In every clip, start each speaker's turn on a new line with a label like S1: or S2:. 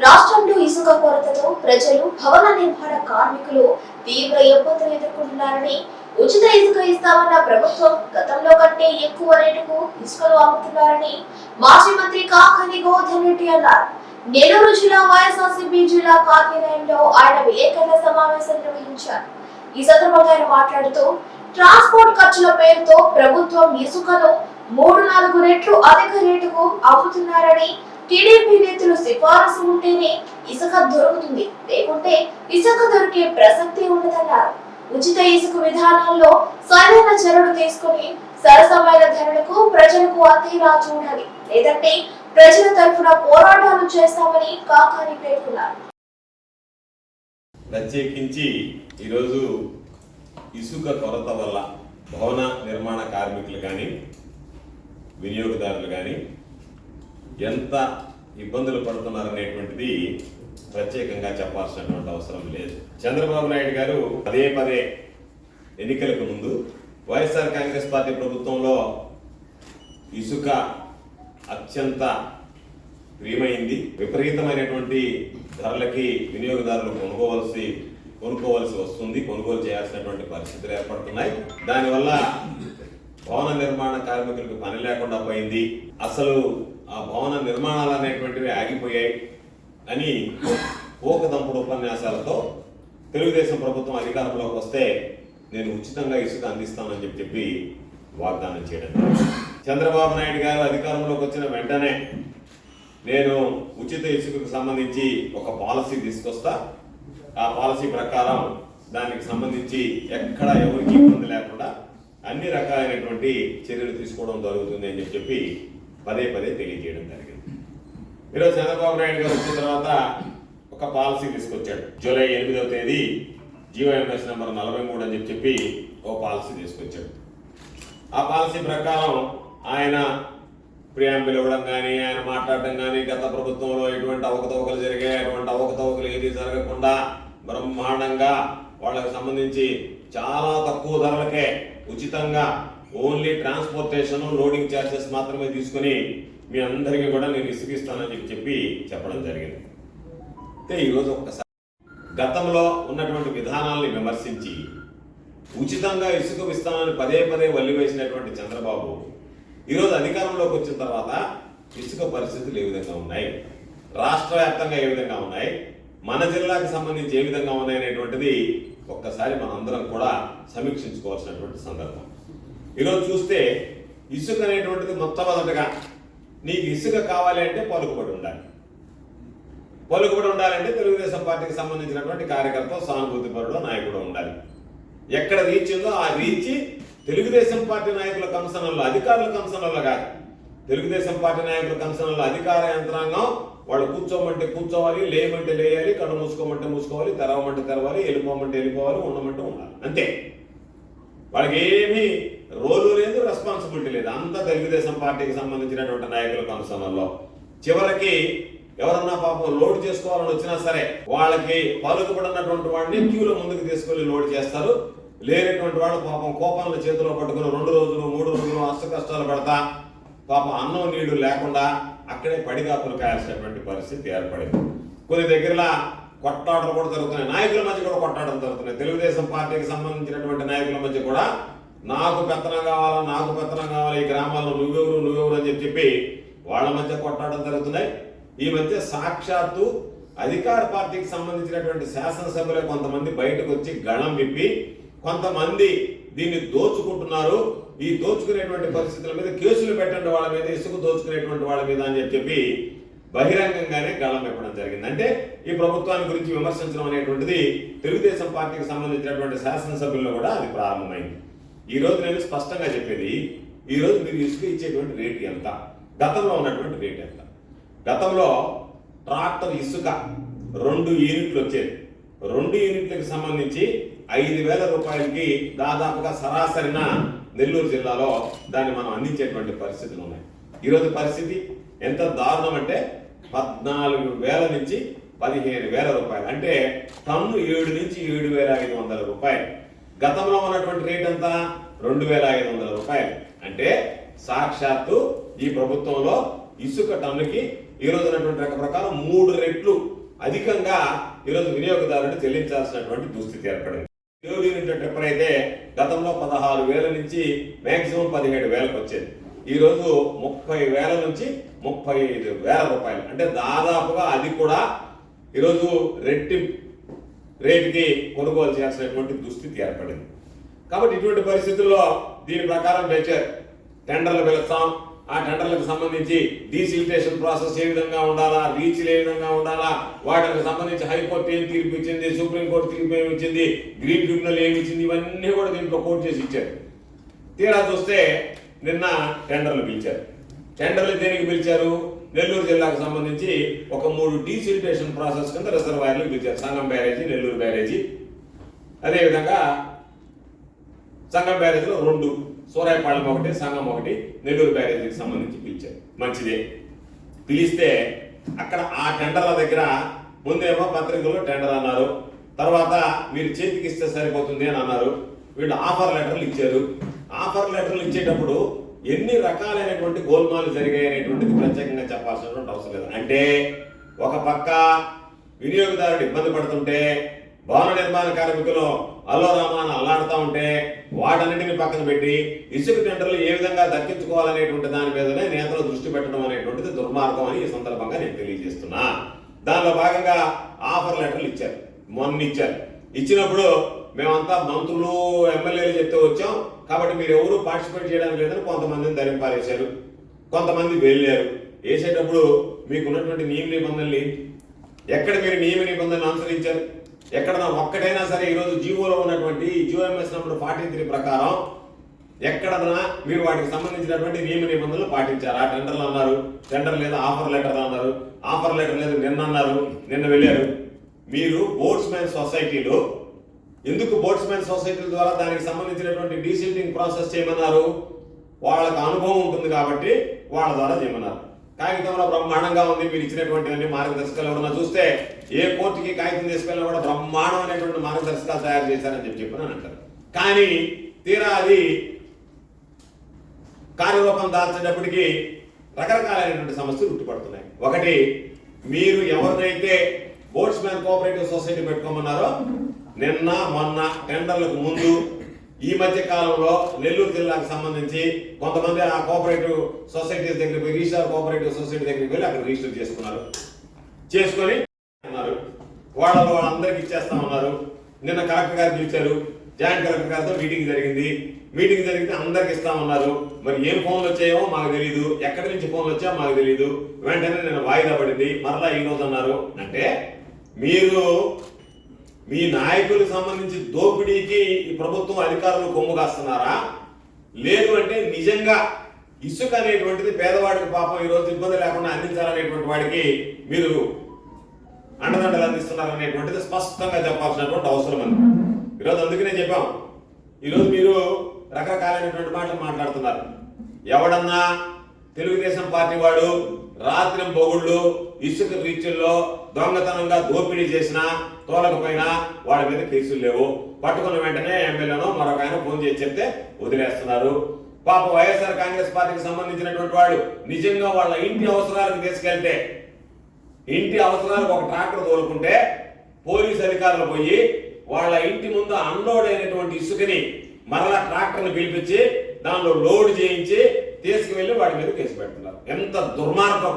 S1: రాష్ట్రంలో ఇసుక కొరతతో ప్రజలు భవన నిర్మాణ కార్మికులు తీవ్ర ఇబ్బందులు ఎదుర్కొంటున్నారని ఉచిత ఇసుక ఇస్తామన్న ప్రభుత్వం గతంలో కంటే ఎక్కువ రేటుకు ఇసుకలు అమ్ముతున్నారని మాజీ మంత్రి కాకాని గోవర్ధన్ రెడ్డి అన్నారు. నెల్లూరు జిల్లా వైఎస్ఆర్సీపీ జిల్లా కార్యాలయంలో ఆయన విలేకరుల సమావేశం నిర్వహించారు. ఈ సందర్భంగా ఆయన మాట్లాడుతూ ట్రాన్స్పోర్ట్ ఖర్చుల పేరుతో ప్రభుత్వం ఇసుకను మూడు నాలుగు రెట్లు అధిక రేటుకు అమ్ముతున్నారని టీడీపీ నేతలు సిఫారసు ఉంటేనే ఇసుక దొరుకుతుంది. లేకుంటే ఇసుక దొరికే ప్రసక్తి ఉండదన్నారు. ఉచిత ఇసుక విధానాల్లో సరైన చర్యలు తీసుకుని సరసమైన ధరలకు ప్రజలకు అందేలా చూడాలి లేదంటే ప్రజల తరఫున పోరాటాలు చేస్తామని కాకాని పేర్కొన్నారు.
S2: ప్రత్యేకించి ఈరోజు ఇసుక కొరత వల్ల భవన నిర్మాణ కార్మికులు కానీ వినియోగదారులు కానీ ఎంత ఇబ్బందులు పడుతున్నారనేటువంటిది ప్రత్యేకంగా చెప్పాల్సినటువంటి అవసరం లేదు. చంద్రబాబు నాయుడు గారు పదే పదే ఎన్నికలకు ముందు వైఎస్ఆర్ కాంగ్రెస్ పార్టీ ప్రభుత్వంలో ఇసుక అత్యంత ప్రియమైంది. విపరీతమైనటువంటి ధరలకి వినియోగదారులు కొనుక్కోవలసి కొనుక్కోవలసి వస్తుంది కొనుగోలు చేయాల్సినటువంటి పరిస్థితులు ఏర్పడుతున్నాయి. దానివల్ల భవన నిర్మాణ కార్మికులకు పని లేకుండా పోయింది. అసలు ఆ భవన నిర్మాణాలు అనేటువంటివి ఆగిపోయాయి అని ఊకదంపుడు ఉపన్యాసాలతో తెలుగుదేశం ప్రభుత్వం అధికారంలోకి వస్తే నేను ఉచితంగా ఇసుక అందిస్తానని చెప్పి చెప్పి వాగ్దానం చేయడం చంద్రబాబు నాయుడు గారు అధికారంలోకి వచ్చిన వెంటనే నేను ఉచిత ఇసుకకు సంబంధించి ఒక పాలసీ తీసుకొస్తా. ఆ పాలసీ ప్రకారం దానికి సంబంధించి ఎక్కడ ఎవరికి ఇబ్బంది లేకుండా అన్ని రకాలైనటువంటి చర్యలు తీసుకోవడం జరుగుతుంది అని చెప్పి చెప్పి పదే పదే తెలియజేయడం జరిగింది. ఈరోజు చంద్రబాబు నాయుడు గారు వచ్చిన తర్వాత ఒక పాలసీ తీసుకొచ్చాడు. జూలై ఎనిమిదవ తేదీ జీవోఎంఎస్ నెంబర్ నలభై మూడు అని చెప్పి చెప్పి ఓ పాలసీ తీసుకొచ్చాడు. ఆ పాలసీ ప్రకారం ఆయన ప్రియాం ఇవ్వడం కానీ ఆయన మాట్లాడటం కానీ గత ప్రభుత్వంలో ఎటువంటి అవకతవకలు జరిగాయి అటువంటి అవకతవకలు ఏది జరగకుండా బ్రహ్మాండంగా వాళ్ళకి సంబంధించి చాలా తక్కువ ధరలకే ఉచితంగా ఓన్లీ ట్రాన్స్పోర్టేషన్ లోడింగ్ ఛార్జెస్ మాత్రమే తీసుకుని మీ అందరికీ కూడా నేను ఇసుకిస్తానని చెప్పి చెప్పి చెప్పడం జరిగింది. అయితే ఈరోజు ఒక్కసారి గతంలో ఉన్నటువంటి విధానాల్ని విమర్శించి ఉచితంగా ఇసుక ఇస్తానని పదే పదే వల్లివేసినటువంటి చంద్రబాబు ఈరోజు అధికారంలోకి వచ్చిన తర్వాత ఇసుక పరిస్థితులు ఏ విధంగా ఉన్నాయి? రాష్ట్ర వ్యాప్తంగా ఏ విధంగా ఉన్నాయి? మన జిల్లాకి సంబంధించి ఏ విధంగా ఉన్నాయి అనేటువంటిది ఒక్కసారి మనందరం కూడా సమీక్షించుకోవాల్సినటువంటి సందర్భం. ఈరోజు చూస్తే ఇసుక అనేటువంటిది మొట్టమొదటగా నీకు ఇసుక కావాలి అంటే పలుకుబడి ఉండాలి. పలుకుబడి ఉండాలంటే తెలుగుదేశం పార్టీకి సంబంధించినటువంటి కార్యకర్త సానుభూతి పరుడు నాయకుడు ఉండాలి. ఎక్కడ రీచ్ ఉందో ఆ రీచ్ తెలుగుదేశం పార్టీ నాయకుల కంసనంలో అధికారుల కంసనంలో కాదు. తెలుగుదేశం పార్టీ నాయకుల కంసనంలో అధికార యంత్రాంగం వాళ్ళు కూర్చోమంటే కూర్చోవాలి లేయమంటే లేయాలి కళ్ళు మూసుకోమంటే మూసుకోవాలి తెరవమంటే తెరవాలి వెళ్ళిపోమంటే వెళ్ళిపోవాలి ఉండమంటే ఉండాలి. అంతే. వాళ్ళకి ఏమీ రోలు లేదు రెస్పాన్సిబిలిటీ లేదు. అంతా తెలుగుదేశం పార్టీకి సంబంధించినటువంటి నాయకుల కంసనంలో చివరికి ఎవరన్నా పాపం లోడ్ చేసుకోవాలని వచ్చినా సరే వాళ్ళకి పలుకుబడినటువంటి వాడిని క్యూలో ముందుకు తీసుకెళ్ళి లోడ్ చేస్తారు. లేనటువంటి వాళ్ళు పాపం కోపాలను చేతిలో పట్టుకుని రెండు రోజులు మూడు రోజులు అష్ట కష్టాలు పడతా పాపం అన్నం నీళ్ళు లేకుండా అక్కడే పడిగాపులు కాయాల్సినటువంటి పరిస్థితి ఏర్పడింది. కొన్ని దగ్గరలా కొట్లాటలు కూడా జరుగుతున్నాయి. నాయకుల మధ్య కూడా కొట్లాటలు జరుగుతున్నాయి. తెలుగుదేశం పార్టీకి సంబంధించినటువంటి నాయకుల మధ్య కూడా నాకు పెత్తనం కావాలా నాకు పెత్తనం కావాలి ఈ గ్రామాల్లో నువ్వెవరు నువ్వెవరు అని చెప్పి చెప్పి వాళ్ళ మధ్య కొట్లాటలు జరుగుతున్నాయి. ఈ మధ్య సాక్షాత్తు అధికార పార్టీకి సంబంధించినటువంటి శాసనసభ్యులు కొంతమంది బయటకు వచ్చి గళం విప్పి కొంతమంది దీన్ని దోచుకుంటున్నారు. ఈ దోచుకునేటువంటి పరిస్థితుల మీద కేసులు పెట్టండి వాళ్ళ మీద ఇసుక దోచుకునేటువంటి వాళ్ళ మీద అని చెప్పి చెప్పి బహిరంగంగానే గళం పెట్టడం జరిగింది. అంటే ఈ ప్రభుత్వాన్ని గురించి విమర్శించడం అనేటువంటిది తెలుగుదేశం పార్టీకి సంబంధించినటువంటి శాసనసభ్యుల్లో కూడా అది ప్రారంభమైంది. ఈ రోజు నేను స్పష్టంగా చెప్పేది ఈ రోజు మీరు ఇసుక ఇచ్చేటువంటి రేటు ఎంత? గతంలో ఉన్నటువంటి రేట్ ఎంత? గతంలో ట్రాక్టర్ ఇసుక రెండు యూనిట్లు వచ్చేది. రెండు యూనిట్లకు సంబంధించి ఐదు వేల రూపాయలకి దాదాపుగా సరాసరిన నెల్లూరు జిల్లాలో దాన్ని మనం అందించేటువంటి పరిస్థితులు ఉన్నాయి. ఈరోజు పరిస్థితి ఎంత దారుణం అంటే పద్నాలుగు వేల నుంచి పదిహేను వేల రూపాయలు. అంటే టన్ను ఏడు నుంచి ఏడు వేల ఐదు వందల రూపాయలు. గతంలో ఉన్నటువంటి రేట్ ఎంత? రెండు వేల ఐదు వందల రూపాయలు. అంటే సాక్షాత్తు ఈ ప్రభుత్వంలో ఇసుక టన్నుకి ఈ రోజు ఉన్నటువంటి లెక్క ప్రకారం మూడు రెట్లు అధికంగా ఈరోజు వినియోగదారుడు చెల్లించాల్సినటువంటి దుస్థితి ఏర్పడింది. దేవుడి యూనిట్ ట్రిప్పర్ అయితే గతంలో పదహారు వేల నుంచి మ్యాక్సిమం పదిహేడు వేలకు వచ్చేది. ఈరోజు ముప్పై వేల నుంచి ముప్పై ఐదు వేల రూపాయలు. అంటే దాదాపుగా అది కూడా ఈరోజు రెట్టి రేటుకి కొనుగోలు చేయాల్సినటువంటి దుస్థితి ఏర్పడింది. కాబట్టి ఇటువంటి పరిస్థితుల్లో దీని ప్రకారం టెండర్లు పిలుస్తాం. ఆ టెండర్లకు సంబంధించి డీసిలిటేషన్ ప్రాసెస్ ఏ విధంగా ఉండాలా రీచ్లు ఏ విధంగా ఉండాలా వాటికి సంబంధించి హైకోర్టు ఏం తీర్పు ఇచ్చింది సుప్రీంకోర్టు తీర్పు ఏమి ఇచ్చింది గ్రీన్ ట్రిబ్యునల్ ఏమి ఇచ్చింది ఇవన్నీ కూడా దీంట్లో కోర్టు చేసి ఇచ్చారు. తీరా చూస్తే నిన్న టెండర్లు పిలిచారు. టెండర్లు దేనికి పిలిచారు? నెల్లూరు జిల్లాకు సంబంధించి ఒక మూడు డీసిలిటేషన్ ప్రాసెస్ కింద రిజర్వాయర్లు పిలిచారు. సంగం బ్యారేజీ నెల్లూరు బ్యారేజీ. అదేవిధంగా సంగం బ్యారేజ్లో రెండు సూరాయపాళెం ఒకటి సంఘం ఒకటి నెల్లూరు బ్యారేజీకి సంబంధించి పిలిచారు. మంచిదే. పిలిస్తే అక్కడ ఆ టెండర్ల దగ్గర ముందేమో పత్రికల్లో టెండర్ అన్నారు. తర్వాత మీరు చేతికి ఇస్తే సరిపోతుంది అని అన్నారు. వీళ్ళు ఆఫర్ లెటర్లు ఇచ్చారు. ఆఫర్ లెటర్లు ఇచ్చేటప్పుడు ఎన్ని రకాలైనటువంటి గోల్మాలు జరిగాయి అనేటువంటిది ప్రత్యేకంగా చెప్పాల్సినటువంటి అవసరం లేదు. అంటే ఒక పక్క వినియోగదారుడు ఇబ్బంది పడుతుంటే భవన నిర్మాణ కార్మికులు అల్లోరామాన అల్లాడుతూ ఉంటే వాటన్నిటిని పక్కన పెట్టి ఇసుక టెండర్లు ఏ విధంగా దక్కించుకోవాలనేటువంటి దాని మీదనే నేతలు దృష్టి పెట్టడం అనేటువంటిది దుర్మార్గం అని ఈ సందర్భంగా నేను తెలియజేస్తున్నా. దానిలో భాగంగా ఆఫర్ లెటర్లు ఇచ్చారు. మొన్న ఇచ్చారు. ఇచ్చినప్పుడు మేమంతా మంత్రులు ఎమ్మెల్యేలు చెప్తే వచ్చాం. కాబట్టి మీరు ఎవరు పార్టిసిపేట్ చేయడానికి లేదని కొంతమందిని ధరింపారేశారు. కొంతమంది వెళ్ళారు. వేసేటప్పుడు మీకున్నటువంటి నియమ నిబంధనలు ఎక్కడ మీరు నియమ నిబంధనలు అనుసరించారు? ఎక్కడ ఒక్కటైనా సరే ఈరోజు జీవోలో ఉన్నటువంటి జియోఎంఎస్ నంబర్ ఫార్టీ త్రీ ప్రకారం ఎక్కడన్నా మీరు వాటికి సంబంధించినటువంటి నియమ నిబంధనలు పాటించారు? ఆ టెండర్లు అన్నారు. టెండర్ లేదా ఆఫర్ లెటర్ అన్నారు. ఆఫర్ లెటర్ లేదు నిన్న అన్నారు. నిన్న వెళ్ళారు. మీరు బోట్స్ మ్యాన్ సొసైటీలో ఎందుకు బోట్స్ మ్యాన్ సొసైటీల ద్వారా దానికి సంబంధించినటువంటి డీసిల్టింగ్ ప్రాసెస్ చేయమన్నారు? వాళ్ళకు అనుభవం ఉంటుంది కాబట్టి వాళ్ళ ద్వారా చేయమన్నారు. కాగితంలో బ్రహ్మాండంగా ఉంది మీరు ఇచ్చినటువంటి అన్ని మార్గదర్శకాలు ఎవరన్నా చూస్తే ఏ కోర్టుకి కాగితం తీసుకెళ్ళినా కూడా బ్రహ్మాండం అనేటువంటి మార్గదర్శకాలు తయారు చేశారని చెప్పి చెప్పి అంటారు. కానీ తీరా అది కార్యరూపం దాల్చేటప్పటికి రకరకాలైనటువంటి సమస్యలు గుర్తుపడుతున్నాయి ఒకటి మీరు ఎవరినైతే బోట్స్మెన్ కోఆపరేటివ్ సొసైటీ పెట్టుకోమన్నారో నిన్న మొన్న టెండర్లకు ముందు ఈ మధ్య కాలంలో నెల్లూరు జిల్లాకు సంబంధించి కొంతమంది ఆ కోఆపరేటివ్ సొసైటీస్ దగ్గరికి పోయి రిజిస్టర్ కోఆపరేటివ్ సొసైటీ దగ్గరికి వెళ్ళి అక్కడ రిజిస్టర్ చేసుకున్నారు. చేసుకొని అన్నారు వాళ్ళలో వాళ్ళందరికీ ఇచ్చేస్తామన్నారు నిన్న కలెక్టర్ గారు పిలిచారు. జాయింట్ కలెక్టర్ గారితో మీటింగ్ జరిగింది. మీటింగ్ జరిగితే అందరికి ఇస్తామన్నారు మరి ఏం ఫోన్లు వచ్చాయో మాకు తెలియదు ఎక్కడి నుంచి ఫోన్లు వచ్చాయో మాకు తెలియదు వెంటనే నేను వాయిదా పడింది. మరలా ఈ రోజు అన్నారు. అంటే మీరు మీ నాయకులకు సంబంధించి దోపిడీకి ఈ ప్రభుత్వం అధికారులు కొమ్ము కాస్తున్నారా? లేదు అంటే నిజంగా ఇసుక అనేటువంటిది పేదవాడికి పాపం ఈరోజు ఇబ్బంది లేకుండా అందించాలనేటువంటి వాడికి మీరు అండదండలు అందిస్తున్నారు అనేటువంటిది స్పష్టంగా చెప్పాల్సినటువంటి అవసరం ఉంది. ఈరోజు అందుకనే చెప్పాం. ఈరోజు మీరు రకరకాలైనటువంటి మాటలు మాట్లాడుతున్నారు. ఎవడన్నా తెలుగుదేశం పార్టీ వాడు రాత్రి పొగుళ్ళు ఇసుక రీచుల్లో దొంగతనంగా దోపిడీ చేసినా తోలకపోయినా వాళ్ళ మీద కేసులు లేవు. పట్టుకున్న వెంటనే ఎమ్మెల్యేనో మరొక ఆయన ఫోన్ చేసి చెప్తే వదిలేస్తున్నారు. పాప వైఎస్ఆర్ కాంగ్రెస్ పార్టీకి సంబంధించినటువంటి వాళ్ళు నిజంగా వాళ్ళ ఇంటి అవసరాలకు తీసుకెళ్తే ఇంటి అవసరాలకు ఒక ట్రాక్టర్ తోలుకుంటే పోలీస్ అధికారులు పోయి వాళ్ళ ఇంటి ముందు అన్లోడ్ అయినటువంటి ఇసుకని మరలా ట్రాక్టర్ని పిలిపించి దానిలో లోడ్ చేయించి తీసుకువెళ్ళి వాడి మీద కేసు పెడుతున్నారు. ఎంత దుర్మార్గం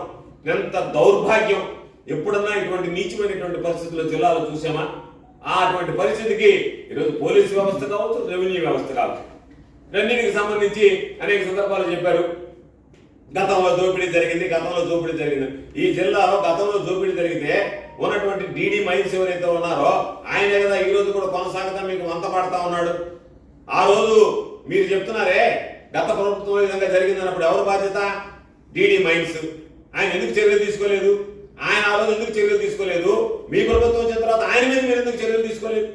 S2: ఎంత దౌర్భాగ్యం. ఎప్పుడన్నా ఇటువంటి నీచమైనటువంటి పరిస్థితుల్లో జిల్లాలో చూసామా? ఆ అటువంటి పరిస్థితికి ఈరోజు పోలీసు వ్యవస్థ కావచ్చు రెవెన్యూ వ్యవస్థ కావచ్చు. రెండింటికి సంబంధించి అనేక సందర్భాలు చెప్పారు. గతంలో దోపిడీ జరిగింది గతంలో దోపిడీ జరిగింది. ఈ జిల్లాలో గతంలో దోపిడీ జరిగితే ఉన్నటువంటి డీడీ మైన్స్ ఎవరైతే ఉన్నారో ఆయనే కదా ఈ రోజు కూడా కొనసాగుతా మీకు వంత పడతా ఉన్నాడు. ఆ రోజు మీరు చెప్తున్నారే గత ప్రభుత్వం ఈ విధంగా జరిగిందన్నప్పుడు ఎవరు బాధ్యత? డీడీ మైన్స్ ఆయన ఎందుకు చర్యలు తీసుకోలేదు? ఆయన ఆ రోజు ఎందుకు చర్యలు తీసుకోలేదు? మీ ప్రభుత్వం వచ్చిన తర్వాత ఆయన మీద మీరు ఎందుకు చర్యలు తీసుకోలేదు?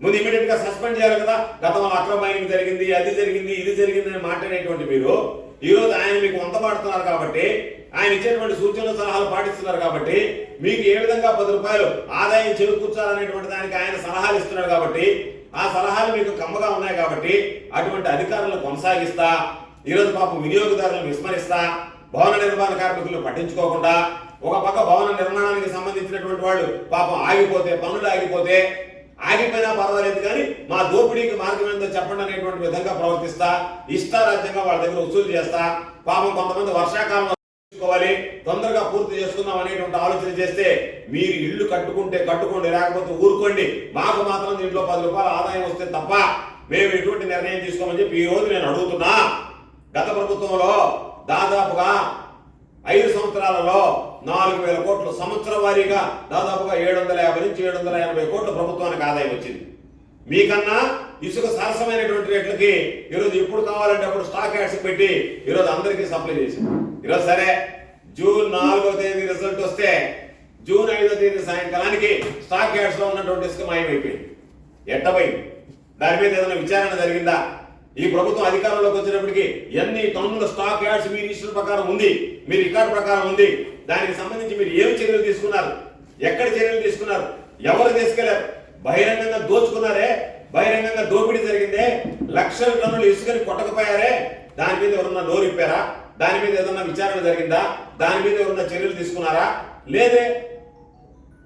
S2: ముందు ఇమీడియట్గా సస్పెండ్ చేయాలి కదా. గతంలో అక్రమ మైనింగ్ జరిగింది అది జరిగింది ఇది జరిగింది అని మాట్లాడేటువంటి మీరు ఈ రోజు ఆయన మీకు వంత పాడుతున్నారు కాబట్టి ఆయన ఇచ్చేటువంటి సూచనలు సలహాలు పాటిస్తున్నారు కాబట్టి మీకు ఏ విధంగా పది రూపాయలు ఆదాయం చేకూర్చాలనేటువంటి దానికి ఆయన సలహాలు ఇస్తున్నారు కాబట్టి ఆ సలహాలు మీకు కమ్మగా ఉన్నాయి కాబట్టి అటువంటి అధికారులను కొనసాగిస్తా ఈరోజు పాపం వినియోగదారులను విస్మరిస్తా భవన నిర్మాణ కార్మికులు పట్టించుకోకుండా ఒక పక్క భవన నిర్మాణానికి సంబంధించినటువంటి వాళ్ళు పాపం ఆగిపోతే పనులు ఆగిపోతే ఆగిపోయినా పర్వాలేదు కానీ మా దోపిడీకి మార్గం ఏందో చెప్పండి అనేటువంటి విధంగా ప్రవర్తిస్తా ఇష్టారాజ్యంగా వాళ్ళ దగ్గర వసూలు చేస్తా పాపం కొంతమంది వర్షాకాలం చేసుకోవాలి తొందరగా పూర్తి చేసుకుందాం అనేటువంటి ఆలోచన చేస్తే మీరు ఇల్లు కట్టుకుంటే కట్టుకోండి లేకపోతే ఊరుకోండి. మాకు మాత్రం దీంట్లో పది రూపాయల ఆదాయం వస్తే తప్ప మేము ఎటువంటి నిర్ణయం తీసుకోమని చెప్పి ఈ రోజు నేను అడుగుతున్నా. గత ప్రభుత్వంలో దాదాపుగా ఐదు సంవత్సరాలలో నాలుగు వేల కోట్ల సంవత్సర వారీగా దాదాపుగా ఏడు వందల యాభై నుంచి ఏడు వందల ఎనభై కోట్ల ప్రభుత్వానికి ఆదాయం వచ్చింది. మీకన్నా ఇసుక సరసమైనటువంటి రేట్లకి ఈరోజు ఎప్పుడు కావాలంటే అప్పుడు స్టాక్ యాడ్స్ పెట్టి ఈరోజు అందరికీ సప్లై చేసింది ఈరోజు సరే జూన్ నాలుగో తేదీ రిజల్ట్ వస్తే జూన్ ఐదో తేదీ సాయంకాలానికి స్టాక్ యాడ్స్లో ఉన్నటువంటి ఇసుక మాయమైపోయింది. ఎట్టపోయింది దాని మీద ఏదైనా విచారణ జరిగిందా? ఈ ప్రభుత్వం అధికారంలోకి వచ్చినప్పటికీ ఎన్ని టన్నుల స్టాక్ యాడ్స్ మీ రిజిస్టర్ ప్రకారం ఉంది మీ రికార్డు ప్రకారం ఉంది దానికి సంబంధించి మీరు ఏం చర్యలు తీసుకున్నారు? ఎక్కడ చర్యలు తీసుకున్నారు? ఎవరు తీసుకెళ్ళారు? బహిరంగంగా దోచుకున్నారే? బహిరంగంగా దోపిడీ జరిగిందే? లక్షల టన్నులు ఇసుకని కొట్టకపోయారే? దాని మీద ఎవరన్నా నోరిప్పారా దాని మీద ఏదన్నా విచారణ జరిగిందా? దాని మీద ఎవరన్నా చర్యలు తీసుకున్నారా? లేదే.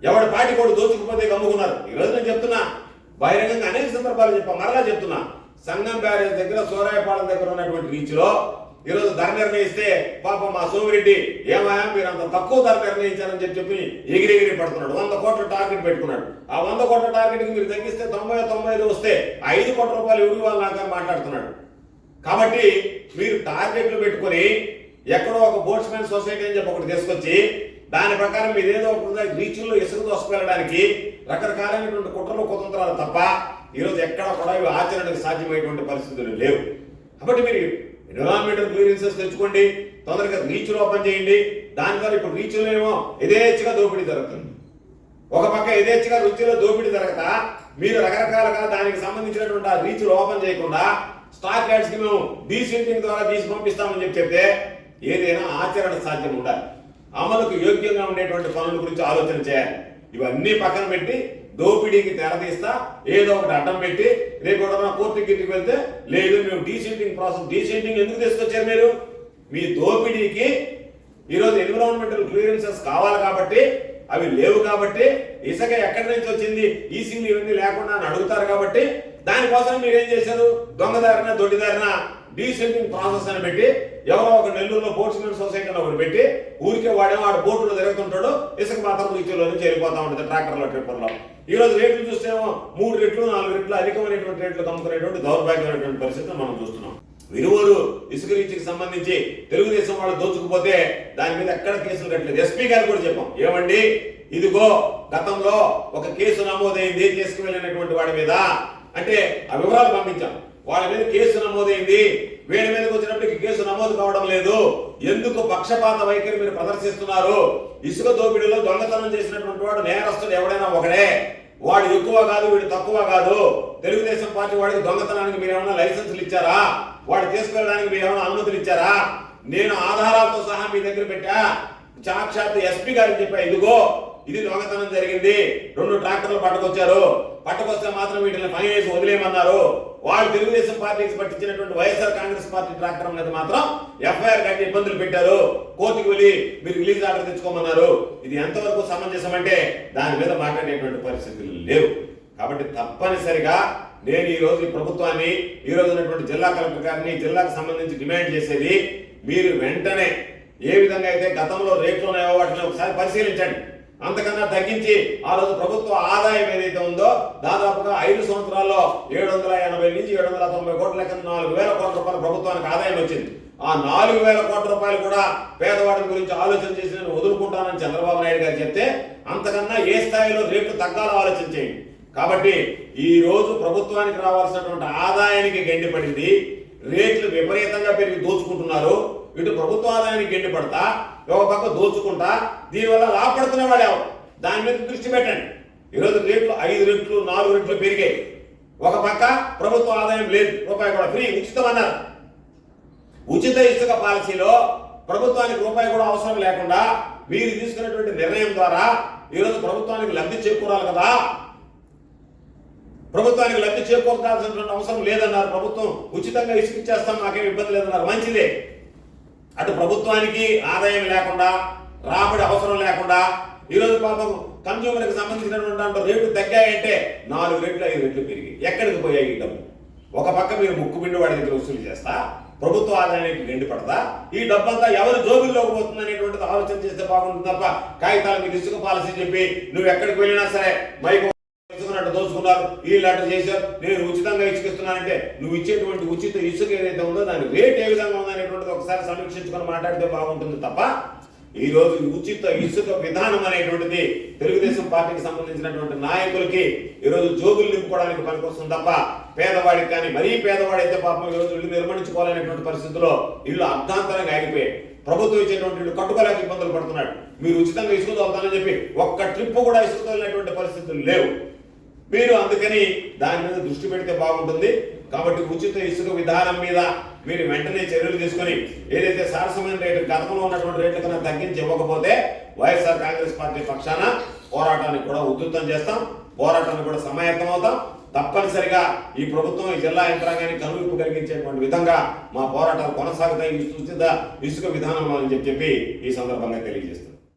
S2: ఎవడి పాటి కూడా దోచుకుపోతే గమ్ముకున్నారు ఈరోజు నేను చెప్తున్నా. బహిరంగంగా అనేక సందర్భాలు చెప్పా. మరలా చెప్తున్నా. సంగం బ్యారేజ్ దగ్గర సోరాయపాలెం దగ్గర ఉన్నటువంటి రీచ్లో ఈరోజు ధర నిర్ణయిస్తే పాపం మా సోమిరెడ్డి ఏమయ్యా మీరు అంత తక్కువ ధర నిర్ణయించారని చెప్పి చెప్పి ఎగిరెగిరి పడుతున్నాడు. వంద కోట్ల టార్గెట్ పెట్టుకున్నాడు. ఆ వంద కోట్ల టార్గెట్కి మీరు తగ్గిస్తే తొంభై తొంభై ఐదు వస్తే ఐదు కోట్ల రూపాయలు ఎవరి వాళ్ళు మాట్లాడుతున్నాడు. కాబట్టి మీరు టార్గెట్లు పెట్టుకొని ఎక్కడో ఒక బోట్స్మెన్ సొసైటీ అని చెప్పి ఒకటి తీసుకొచ్చి దాని ప్రకారం మీరు ఏదో ఒక రీచుల్లో ఇసుక దోసుకెళ్ళడానికి రకరకాలైనటువంటి కుట్రలు కుతంత్రాలు తప్ప ఈరోజు ఎక్కడ కూడా ఇవి ఆచరణకు సాధ్యమైనటువంటి పరిస్థితులు లేవు. కాబట్టి మీరు ఎన్విరాన్మెంటల్ క్లియరెన్సెస్ తెచ్చుకోండి. తొందరగా రీచ్లు ఓపెన్ చేయండి. దాని ద్వారా ఇప్పుడు రీచ్లో యథేచ్ఛగా దోపిడీ జరుగుతుంది. ఒక పక్క యథేచ్ఛగా రుచిలో దోపిడీ జరగదా మీరు రకరకాలుగా దానికి సంబంధించినటువంటి ఆ రీచ్లు ఓపెన్ చేయకుండా స్టాక్ యాడ్స్కి మేము డీసెంటింగ్ ద్వారా తీసి పంపిస్తామని చెప్పి చెప్తే ఏదైనా ఆచరణ సాధ్యం ఉండాలి. అమలుకు యోగ్యంగా ఉండేటువంటి పనుల గురించి ఆలోచన చేయాలి. ఇవన్నీ పక్కన పెట్టి దోపిడీకి తెరదీస్తా ఏదో ఒకటి అడ్డం పెట్టి రేపు కూడా కోర్టు గిట్టుకు వెళ్తే లేదు మేము డీసెంటింగ్ ప్రాసెస్ డీసెంటింగ్ ఎందుకు తీసుకొచ్చారు మీరు? మీ దోపిడీకి ఈరోజు ఎన్విరాన్మెంటల్ క్లియరెన్సెస్ కావాలి కాబట్టి అవి లేవు కాబట్టి ఇసుక ఎక్కడి నుంచి వచ్చింది? ఈసీలు ఇవన్నీ లేకుండా అని అడుగుతారు కాబట్టి దానికోసం మీరు ఏం చేశారు? దొంగదారిన దొడ్డిదారిన డీసెంటింగ్ ప్రాసెస్ అని పెట్టి ఎవరో ఒక నెల్లూరులో బోట్స్మెన్ సొసైటీ అని ఒకటి పెట్టి ఊరికే వాడే వాడు బోటులో తిరుగుతుంటాడు ఇసుక మాత్రం రీచ్లో నుంచి వెళ్ళిపోతా ఉంటుంది ట్రాక్టర్లో ట్రిప్పర్లో. ఈ రోజు రేట్లు చూస్తేమో మూడు రెట్లు నాలుగు రెట్లు అధికమైనటువంటి రేట్లు కమ్ముకునేటువంటి దౌర్భాగ్యమైనటువంటి పరిస్థితిని మనం చూస్తున్నాం. విరువూరు ఇసుక రీచ్కి సంబంధించి తెలుగుదేశం వాళ్ళు దోచుకుపోతే దాని మీద ఎక్కడ కేసులు కట్టలేదు. ఎస్పీ గారు కూడా చెప్పాం. ఏమండి? ఇదిగో గతంలో ఒక కేసు నమోదైంది తీసుకువెళ్ళినటువంటి వాడి మీద అంటే ఆ వివరాలు పంపించాం. వాళ్ళ మీద కేసు నమోదైంది. వీడి మీదకి వచ్చినప్పటికీ కేసు నమోదు కావడం లేదు. ఎందుకు పక్షపాత వైఖరి మీరు ప్రదర్శిస్తున్నారు? ఇసుక దోపిడీలో దొంగతనం చేసినటువంటి వాడు నేరస్తుడు ఎవడైనా ఒకడే. వాడు ఎక్కువ కాదు వీడు తక్కువ కాదు. తెలుగుదేశం పార్టీ వాడికి దొంగతనానికి మీరు ఏమైనా లైసెన్సులు ఇచ్చారా? వాడు తీసుకెళ్ళడానికి మీరు ఏమైనా అనుమతులు ఇచ్చారా? నేను ఆధారాలతో సహా మీ దగ్గర పెట్టా. సాక్షాత్ ఎస్పీ గారికి చెప్పా ఇదిగో ఇది దొంగతనం జరిగింది. రెండు ట్రాక్టర్లు పట్టుకొచ్చారు. పట్టుకొస్తే మాత్రం వీటిని పని చేసి వదిలేయమన్నారు. వాళ్ళు తెలుగుదేశం పార్టీకి పట్టించినటువంటి వైఎస్ఆర్ కాంగ్రెస్ పార్టీ ట్రాక్టర్ మీద మాత్రం ఎఫ్ఐఆర్ కట్టి ఇబ్బందులు పెట్టారు. కోర్టుకు వెళ్ళి మీరు రిలీజ్ ఆర్డర్ తెచ్చుకోమన్నారు. ఇది ఎంతవరకు సమంజసం అంటే దాని మీద మాట్లాడేటువంటి పరిస్థితులు లేవు. కాబట్టి తప్పనిసరిగా నేను ఈ రోజు ఈ ప్రభుత్వాన్ని ఈ రోజు ఉన్నటువంటి జిల్లా కలెక్టర్ గారిని జిల్లాకు సంబంధించి డిమాండ్ చేసేది మీరు వెంటనే ఏ విధంగా అయితే గతంలో రేట్లు ఉన్నాయో వాటిని ఒకసారి పరిశీలించండి. అంతకన్నా తగ్గించి ఆ రోజు ప్రభుత్వ ఆదాయం ఏదైతే ఉందో దాదాపుగా ఐదు సంవత్సరాల్లో ఏడు వందల ఎనభై నుంచి ఏడు వందల తొంభై కోట్ల లెక్క నాలుగు వేల కోట్ల రూపాయలు ప్రభుత్వానికి ఆదాయం వచ్చింది. ఆ నాలుగు వేల కోట్ల రూపాయలు కూడా పేదవాడి గురించి ఆలోచన చేసి నేను వదులుకుంటానని చంద్రబాబు నాయుడు గారు చెప్తే అంతకన్నా ఏ స్థాయిలో రేట్లు తగ్గాలో ఆలోచన చేయండి. కాబట్టి ఈ రోజు ప్రభుత్వానికి రావాల్సినటువంటి ఆదాయానికి గండి పడింది రేట్లు విపరీతంగా పెరిగి దోచుకుంటున్నారు. ఇటు ప్రభుత్వ ఆదాయానికి గండి పడతా ఒక పక్క దోచుకుంటా దీనివల్ల లాభపడుతున్న వాళ్ళు ఎవరు? దాని మీద దృష్టి పెట్టండి. ఈరోజు రేట్లు ఐదు రెట్లు నాలుగు రెట్లు పెరిగాయి. ఒక పక్క ప్రభుత్వ ఆదాయం లేదు రూపాయి కూడా ఫ్రీ ఉచితం అన్నారు ఉచిత ఇసుక పాలసీలో ప్రభుత్వానికి రూపాయి కూడా అవసరం లేకుండా మీరు తీసుకున్నటువంటి నిర్ణయం ద్వారా ఈరోజు ప్రభుత్వానికి లబ్ధి చేకూరాలి కదా. ప్రభుత్వానికి లబ్ధి చేకూరాల్సినటువంటి అవసరం లేదన్నారు ప్రభుత్వం. ఉచితంగా ఇసుక ఇచ్చేస్తాం నాకేం ఇబ్బంది లేదన్నారు. మంచిదే. అటు ప్రభుత్వానికి ఆదాయం లేకుండా రాబడి అవసరం లేకుండా ఈరోజు పాపం కన్స్యూమర్కి సంబంధించినటువంటి దాంట్లో రేట్లు తగ్గాయంటే నాలుగు రెట్లు ఐదు రెట్లు పెరిగి ఎక్కడికి పోయాయి ఈ డబ్బు ఒక పక్క మీరు ముక్కు పిండి వాడి దగ్గర వసూలు చేస్తా ప్రభుత్వ ఆదాయానికి నిండి పడతా ఈ డబ్బంతా ఎవరి జోబుల్లోకి పోతుంది అనేటువంటిది ఆలోచన చేస్తే బాగుంటుంది తప్ప కాగితాల మీద ఇసుక పాలసీ చెప్పి నువ్వు ఎక్కడికి వెళ్ళినా సరే మైకు దోచుకున్నారు వీళ్ళు అట్లా చేశారు నేను ఉచితంగా ఇచ్చిస్తున్నానంటే నువ్వు ఇచ్చేటువంటి ఉచిత ఇసుక ఏదైతే ఉందో దాని రేట్ ఏ విధంగా ఉందనేటువంటిది ఒకసారి సమీక్షించుకొని మాట్లాడితే బాగుంటుంది తప్ప ఈ రోజు ఉచిత ఇసుక విధానం అనేటువంటిది తెలుగుదేశం పార్టీకి సంబంధించినటువంటి నాయకులకి ఈ రోజు జోబులు నింపుకోవడానికి పనికొస్తుంది తప్ప పేదవాడికి కానీ మరీ పేదవాడైతే పాపం ఈ రోజు ఇల్లు నిర్మించుకోవాలనేటువంటి పరిస్థితిలో ఇల్లు అర్ధాంతరంగా ఆగిపోయాయి. ప్రభుత్వం ఇచ్చేటువంటి కట్టుకోలేక ఇబ్బందులు పడుతున్నాడు. మీరు ఉచితంగా ఇసుక తోలుతానని చెప్పి ఒక్క ట్రిప్ కూడా ఇసుక తోలినటువంటి పరిస్థితులు లేవు. మీరు అందుకని దాని మీద దృష్టి పెడితే బాగుంటుంది. కాబట్టి ఉచిత ఇసుక విధానం మీద మీరు వెంటనే చర్యలు తీసుకొని ఏదైతే సరసమైన రేటు గతంలో ఉన్నటువంటి రేట్ల కన్నా తగ్గించి ఇవ్వకపోతే వైఎస్ఆర్ కాంగ్రెస్ పార్టీ పక్షాన పోరాటానికి కూడా ఉధృతం చేస్తాం. పోరాటానికి కూడా సమాయత్తం అవుతాం. తప్పనిసరిగా ఈ ప్రభుత్వం ఈ జిల్లా యంత్రాంగానికి కనువిప్పు కలిగించేటువంటి విధంగా మా పోరాటాలు కొనసాగుతాయి. ఉచిత ఇసుక విధానంలో అని చెప్పి ఈ సందర్భంగా తెలియజేస్తుంది